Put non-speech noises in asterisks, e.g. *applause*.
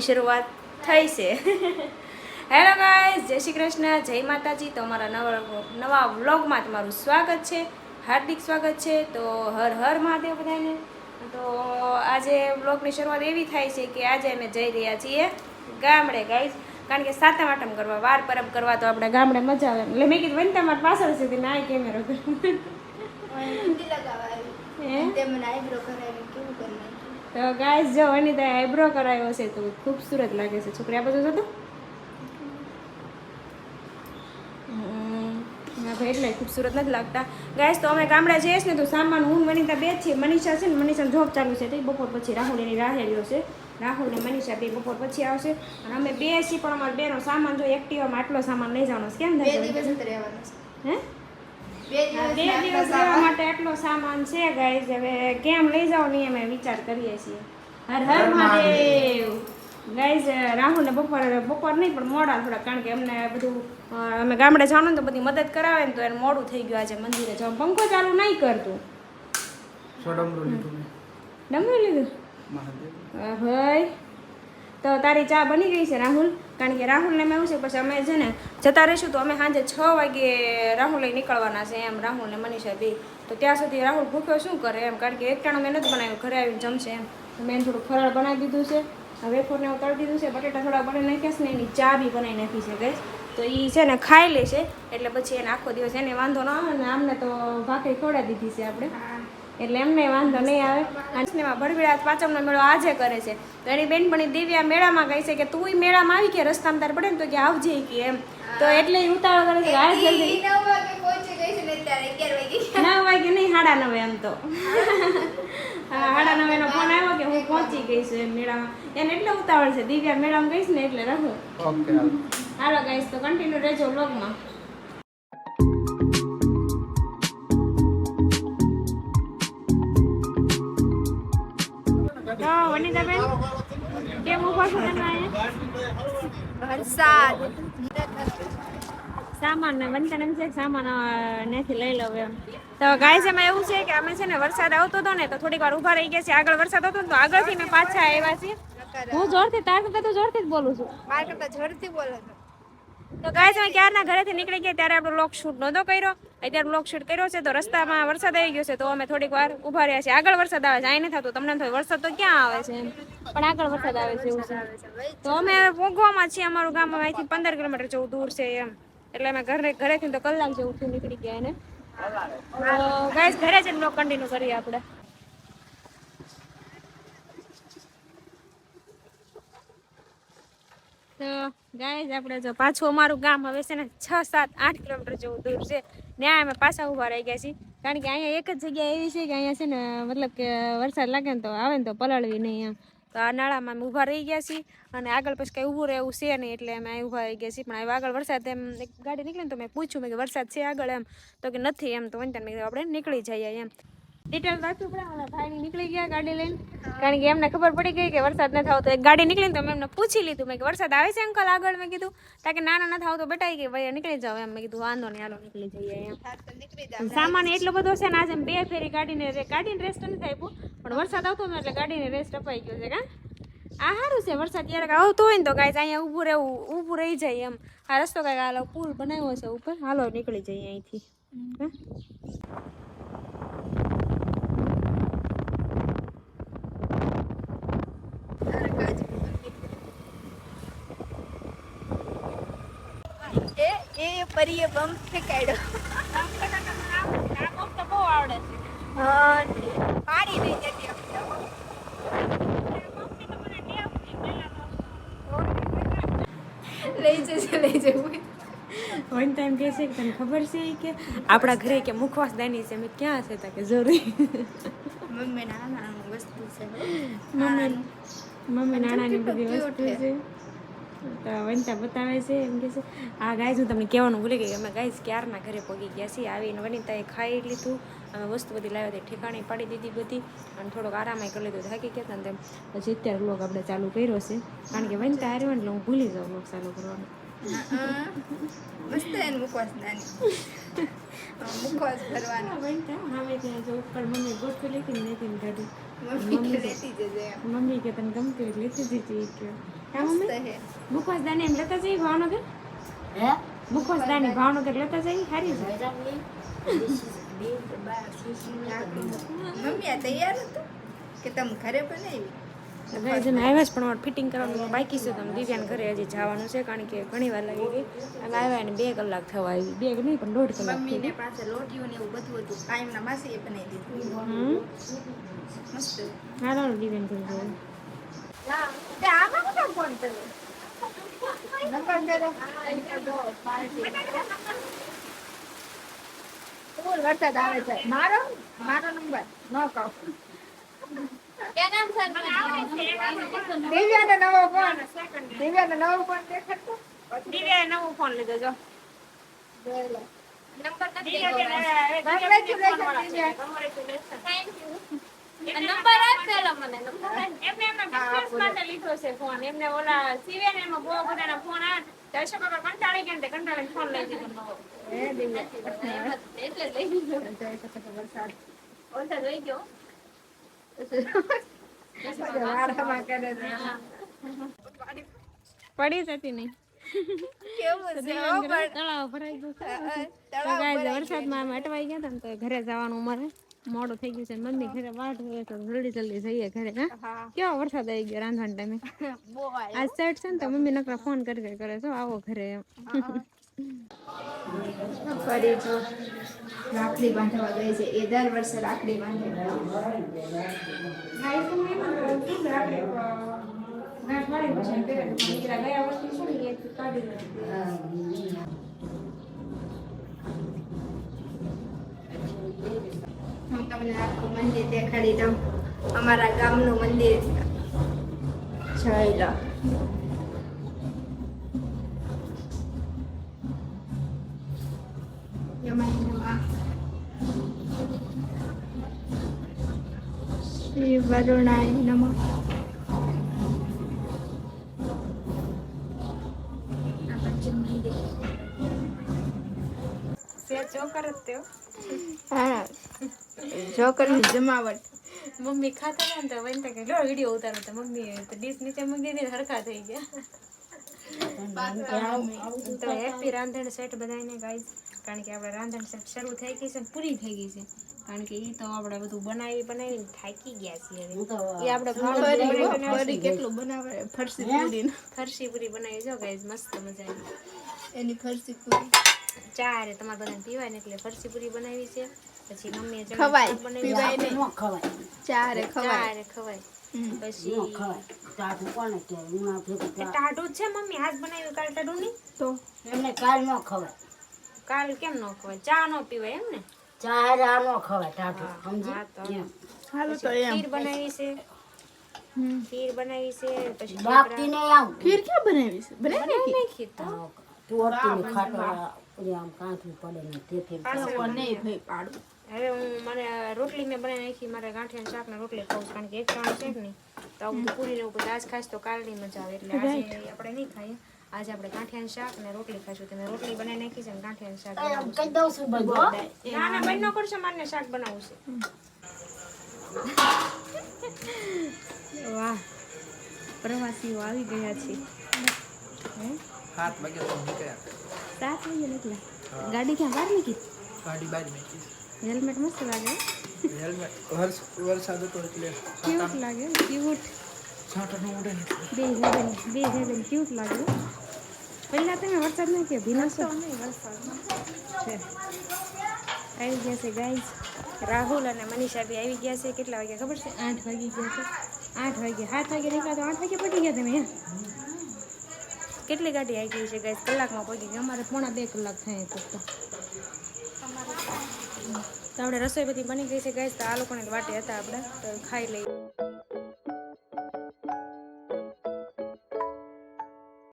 શરૂઆત થઈ છે. હેલો ગાઈઝ જય શ્રી કૃષ્ણ, જય માતાજી. તો અમારા નવા નવા વ્લોગમાં તમારું સ્વાગત છે. હાર્દિક સ્વાગત છે. તો હર હર મહાદેવ બધાને. તો આજે વ્લોગની શરૂઆત એવી થાય છે કે આજે અમે જઈ રહ્યા છીએ ગામડે ગાઈઝ કારણ કે સાતમ આટમ કરવા, વાર પરબ કરવા, તો આપણે ગામડે મજા આવે. એટલે મેં કીધું વનતા મારા પાછળ છે, તે ના કેમેરો તે ગાઈસ જો અનિતા આઈબ્રો કરાયો છે તો ખૂબસૂરત લાગે છે. છોકરી આ બધું જતો? ભાઈ એટલે ખૂબસૂરત નથી લાગતા. ગાઈસ તો અમે ગામડા જઈએ છીએ ને તો સામાન હું ને બે છીએ. મનીષા છે ને મનીષા જોબ ચાલુ છે તો બપોર પછી રાહુલ એની રાહેલીઓ છે. રાહુલ ને મનીષા બે બપોર પછી આવશે. અને અમે બે છીએ પણ અમારે બેનો સામાન જો એક્ટિવામાં આટલો સામાન લઈ જવાનો કેમ થાય. હે? બે દિવસ આટલા રહેવા માટે એટલો સામાન છે ગાઈઝ હવે કેમ લઈ જાવ ને અમે વિચાર કરીએ છીએ. હર હર મહાદેવ. ગાઈઝ રાહુલ ને બપોર બપોર નહીં પણ મોડા થોડા કારણ કે અમને બધું અમે ગામડે જવાનું ને તો બધી મદદ કરાવે ને તો એને મોડું થઈ ગયું આજે મંદિરે જવાનું પંખો ચાલુ નહીં કરતું. સોડમરું લીધું ડમરું લીધું? હા, ભાઈ. તો તારી ચા બની ગઈ છે રાહુલ? કારણ કે રાહુલને મેં એવું છે, પછી અમે છે ને જતા રહીશું તો અમે સાંજે છ વાગે રાહુલ લઈ નીકળવાના છે એમ, રાહુલ ને મનીષા બી. તો ત્યાં સુધી રાહુલ ભૂખ્યો શું કરે એમ? કારણ કે એકટાણું મેં નથી બનાવ્યું, ઘરે આવીને જમશે એમ. મેં થોડું ફરાળ બનાવી દીધું છે. વેફરને હું તળી દીધું છે, બટેટા થોડા બનાવી નાખ્યા છે ને એની ચા બી બનાવી નાખી છે ગઈ તો એ છે ને ખાઈ લેશે એટલે પછી એને આખો દિવસ એને વાંધો ન આવે ને આમને તો ભાખરી ખવડાવી દીધી છે આપણે. એટલે એમને વાંધો નહીં આવે. અને એમાં ભરવીડા પાંચમનો મેળો આજે કરે છે. તો એની બેનપણી દિવ્યા મેળામાં કહે છે કે તું મેળામાં આવી કે? રસ્તામાં તાર પડે ને તો કે આવજે કે એમ. તો એટલે ઉતાવળ કરે છે કે હાલ જલ્દી. નવ વાગે પહોંચી ગઈ છે ને અત્યારે અગિયાર વાગે. નવ વાગે નહીં સાડા નવે એમ તો. હા સાડા નવે નો ફોન આવ્યો કે હું પહોંચી ગઈ છું એમ મેળામાં. એને એટલે ઉતાવળ છે. દિવ્યા મેળામાં ગઈશ ને એટલે રહું. ઓકે હાલ. હાલો ગાઈશ તો કન્ટિન્યુ રહેજો વ્લોગમાં વરસાદ. સામાન વંતન એમ છે સામાન નથી લઈ લઉં એમ. તો ગાય એવું છે કે અમે છે ને વરસાદ આવતો હતો ને તો થોડીક વાર ઊભા રહી ગયા છે આગળ વરસાદ આવતો તો આગળથી મેં પાછા આવ્યા છીએ. હું જોરથી તાર કરતા તો જોરથી જ બોલું છું. માર કરતા ઝડપથી બોલો છો. તો ગાય અમે ક્યારના ઘરેથી નીકળી ગયા ત્યારે આપણો લોક શૂટ નહોતો કર્યો. અત્યારે લોક શૂટ કર્યો છે તો રસ્તામાં વરસાદ આવી ગયો છે તો અમે થોડીક વાર ઊભા રહ્યા છીએ. આગળ વરસાદ આવે છે અહીં નથી થતું તમને થયું વરસાદ તો ક્યાં આવે છે પણ આગળ વરસાદ આવે છે છે. તો અમે પોગવામાં છીએ અમારું ગામ અહીંથી પંદર કિલોમીટર જેવું દૂર છે એમ. એટલે અમે ઘરે, ઘરેથી તો કલાક જેવું નીકળી ગયા એને. ગાઈસ ઘરે જ બ્લોગ કન્ટિન્યુ કરીએ આપણે. તો ગાય આપણે જો પાછું અમારું ગામ હવે છે ને છ, સાત, આઠ કિલોમીટર જેવું દૂર છે. ત્યાં અમે પાછા ઊભા રહી ગયા છીએ. કારણ કે અહીંયા એક જ જગ્યા એવી છે કે અહીંયા છે ને મતલબ કે વરસાદ લાગે ને તો આવે ને તો પલળવી નહીં એમ. તો આ નાળામાં અમે ઊભા રહી ગયા છીએ અને આગળ પછી કંઈ ઊભું રહેવું છે નહીં એટલે અમે ઊભા રહી ગયા છીએ. પણ આગળ વરસાદ એમ, એક ગાડી નીકળે ને તો મેં પૂછ્યું, મેં કે વરસાદ છે આગળ એમ. તો કે નથી એમ, તો વંતન મેં આપણે નીકળી જઈએ એમ. ડિટેલ રાખવી પડે મારા ભાઈ નીકળી ગયા ગાડી લઈને. કારણ કે એમને ખબર પડી ગઈ કે વરસાદ નથી તો એક ગાડી નીકળી તો મેં એમને પૂછી લીધું. મેં કે વરસાદ આવે છે? અંકલ આગળ મેં કીધું. તાકે નાના ના થાવ તો બેટા કે ભાઈ નીકળી જાવ એમ મેં કીધું વાંધો નહીં હાલો નીકળી જઈએ. એમ. સામાન એટલો બધો છે ને આજે બે ફેરી ગાડીને ગાડીને રેસ્ટ નથી આપ્યું. પણ વરસાદ આવતો ને એટલે ગાડીને રેસ્ટ અપાઈ ગયો છે કા? આ સારું છે વરસાદ ક્યારેક આવતો હોય ને તો ગાય અહીંયા ઊભું રહેવું ઊભું રહી જાય એમ. આ રસ્તો કાંઈક હાલો પુલ બનાવ્યો છે ઉપર. હાલો નીકળી જઈએ અહીંથી. હા એ એ પરીએ બમ ફેંકાડ્યો. બહુ આવડે છે હા, પાડી દઈ જતી લઈ જશે લઈ જવું વન ટાઈમ કહે છે કે તને ખબર છે કે આપણા ઘરે કે મુખવાસ દાની છે મેં ક્યાં છે તા કે જરૂરી. મમ્મી નાના વસ્તુ છે. મમ્મી મમ્મી નાણાની બધી વસ્તુ છે. વનિતા બતાવે છે એમ કે છે આ ગાય હું તમને કહેવાનું ભૂલી ગઈ. અમે ગાઈઝ ક્યારના ઘરે પગી ગયા છીએ. આવીને વનિતાએ ખાઈ લીધું અમે વસ્તુ બધી લાવ્યા હતી ઠેકાણી પાડી દીધી બધી અને થોડોક આરામે કરી લીધું. થાકી ગયા હતા ને તેમ. પછી અત્યારે લોક આપણે ચાલુ કર્યો છે. કારણ કે વનિતા હારી ને એટલે હું ભૂલી જાઉં લોક ચાલુ કરવાનું. મસ્ત એને મુખવાસ નાની. *laughs* મુખવાસ હવે ત્યાં જો ઉપર મમ્મી ગોઠવી લીધી ને લેતી ગાડી મમ્મી કે તને ગમતી હોય લેતી જતી કે. હા હે. મુખવાસ દાને એમ લેતા જઈ ભાવનગર? મુખવાસ દાની ભાવનગર લેતા જઈ? હારી છે મમ્મી આ તૈયાર હતું? કે તમે ઘરે બનાવી? હવે જેને આવ્યા જ પણ મારે ફિટિંગ કરવાનું બાકી છે તમે દિવ્યાને ઘરે હજી જવાનું છે કારણ કે ઘણી વાર લાગી ગઈ. અમે આવ્યા એને બે કલાક થવા આવી. બે નહીં પણ દોઢ કલાક મમ્મીને પાસે લોટીઓ ને એવું બધું હતું. કાયમના એ બનાવી દીધું. મસ્ત. હા ચાલો દિવ્યાને ઘરે જઈએ. આમાં કોનો ફોન કર્યો? વરસાદ આવે છે. મારો? મારો નંબર. ન કહું. દિવ્યાને નવો ફોન દિવ્યાને નવો ફોન દેખાડતો દિવ્યાએ નવો ફોન લીધો જો. નંબર આપ પેલા મને એમને એમને business માટે લીધો છે ફોન એમને ઓલા સીવીને એમાં બહુ બધાના ફોન આવે દર્શકો પર કંટાળી ફોન લઈ દીધો એટલે વરસાદ. વરસાદ ગયો. પડી જતી નહીં. વરસાદમાં અટવાઈ ગયા હતા તો ઘરે જવાનું મારે મોડું થઈ ગયું છે મમ્મી ઘરે વાટ હોય તો જલ્દી જલ્દી જઈએ ઘરે કેવો વરસાદ આવી ગયો રાંધવાના ટાઈમે? આજ સેટ છે ને તો મમ્મી નકરા ફોન કરી કરી કરે છો આવો ઘરે એમ. ફરી જો રાખડી બાંધવા ગઈ છે. એ દર વર્ષે રાખડી બાંધે હું તમને આખું મંદિર દેખાડી દઉં. અમારા ગામનું મંદિર જોઈ શ્રી વરુણાય નમઃ. જોકર જોકરની જમાવટ. મમ્મી ખાતા ને તો વનતા કે લો વીડિયો ઉતારો. તો મમ્મી તો ડીશ નીચે મૂકી દીધી ને હરખા થઈ ગયા. તો હેપી રાંધણ સેટ બધાને ગાઈસ કારણ કે આપણે રાંધણ સેટ શરૂ થઈ ગઈ છે પૂરી થઈ ગઈ છે. કારણ કે એ તો આપણે બધું બનાવી બનાવીને થાકી ગયા છીએ હવે. એ આપણે કેટલું બનાવે? ફરસી પૂરી ફરસી પૂરી બનાવી જો ગાઈઝ મસ્ત મજા આવી એની ફરસી પૂરી. ચારે તમારે બધાને પીવાય ને એટલે ફરસી પૂરી બનાવી છે. પછી મમ્મીએ ખવાય. પીવાય ને ખવાય. ચારે ખવાય. ચા રે ખવાય. પછી ટાઢું જ છે મમ્મી આજ બનાવ્યું કાલ ટાઢું નહીં તો? એમને કાલ ન ખવાય. કાલ કેમ ન ખવાય? ચા નો પીવાય એમ ને? ચા રા નો ખવાય ટાઢો સમજી? હા તો એમ. હાલો તો એમ. ખીર બનાવી છે. ખીર બનાવી છે પછી બાપતી ને આમ ખીર કે બનાવી છે? બનાવી નહીં ખીર તો. તુવરતીની ખાટો ઓલી આમ કાંઠું પડે ને તેથી નાખી. નહીં ભાઈ પાડું. હવે હું મને રોટલી મેં બનાવી નાખી મારે ગાંઠિયા શાક ને રોટલી ખાઉં કારણ કે એક ત્રણ છે ને નહીં. તો હું પૂરી એવું બધું આજ ખાઈશ તો કાલની મજા આવે એટલે આજે આપણે નહીં ખાઈએ. આજે આપણે ગાંઠિયાનું શાક ને રોટલી ખાઈશું. તમે રોટલી બનાવી નાખી છે ગાંઠિયાનું શાક કહી દઉં છું બધું. ના ના બંને કરશો મારને શાક બનાવવું છે. *laughs* વાહ. પ્રવાસીઓ આવી ગયા છે. હે? હાથ વાગે સાત વાગે ગાડી ક્યાં બહાર નીકળી? ગાડી હેલ્મેટ મસ્ત લાગે હેલ્મેટ વરસાદ હતો એટલે ક્યુટ લાગે? ક્યુટ બે હેડન બે હેડન ક્યુટ લાગે? પહેલાં તમે વરસાદ નહીં કે ભીનાશો છે. આવી ગયા છે ગાઈસ રાહુલ અને મનીષા બી આવી ગયા છે. કેટલા વાગ્યા ખબર છે? આઠ વાગી ગયા છે. આઠ વાગ્યા. સાત વાગે નીકળ્યા તો આઠ વાગે પડી ગયા તમે કેટલી ગાડી આવી ગઈ છે ગાઈસ કલાકમાં પહોંચી ગઈ. અમારે પોણા બે કલાક થાય તો તો આપણે રસોઈ બધી બની ગઈ છે ગાઈસ તો આ લોકોને વાટે હતા આપણે. તો ખાઈ લઈએ.